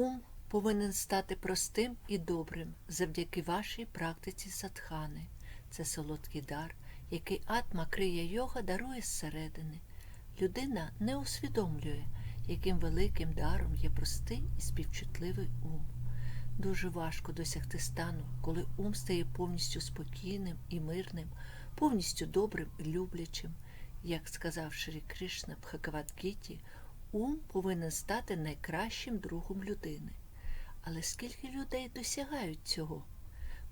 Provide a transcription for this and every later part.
Ум повинен стати простим і добрим завдяки вашій практиці садхани. Це солодкий дар, який атма крия йога дарує зсередини. Людина не усвідомлює, яким великим даром є простий і співчутливий ум. Дуже важко досягти стану, коли ум стає повністю спокійним і мирним, повністю добрим і люблячим. Як сказав Шрі Кришна в Бхагавадгіті, ум повинен стати найкращим другом людини. Але скільки людей досягають цього?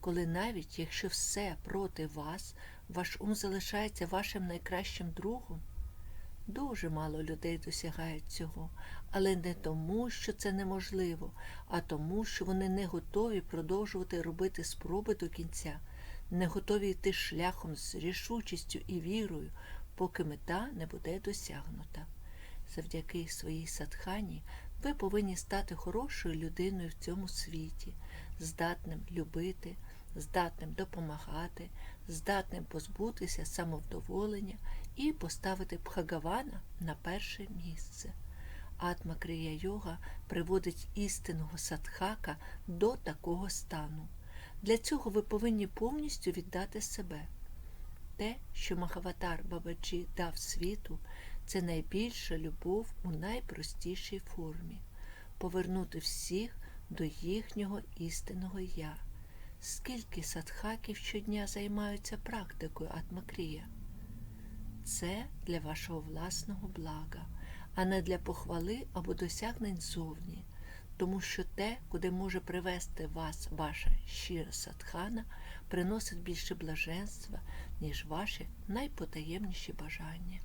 Коли навіть якщо все проти вас, ваш ум залишається вашим найкращим другом? Дуже мало людей досягають цього, але не тому, що це неможливо, а тому, що вони не готові продовжувати робити спроби до кінця, не готові йти шляхом з рішучістю і вірою, поки мета не буде досягнута. Завдяки своїй садхані ви повинні стати хорошою людиною в цьому світі, здатним любити, здатним допомагати, здатним позбутися самовдоволення і поставити Бхагавана на перше місце. Атма Крія Йога приводить істинного садхака до такого стану. Для цього ви повинні повністю віддати себе. Те, що Махаватар Бабаджі дав світу, це найбільша любов у найпростішій формі повернути всіх до їхнього істинного я. Скільки садхаків щодня займаються практикою Атмакрія? Це для вашого власного блага, а не для похвали або досягнень зовні, тому що те, куди може привести вас ваша щира садхана, приносить більше блаженства, ніж ваші найпотаємніші бажання.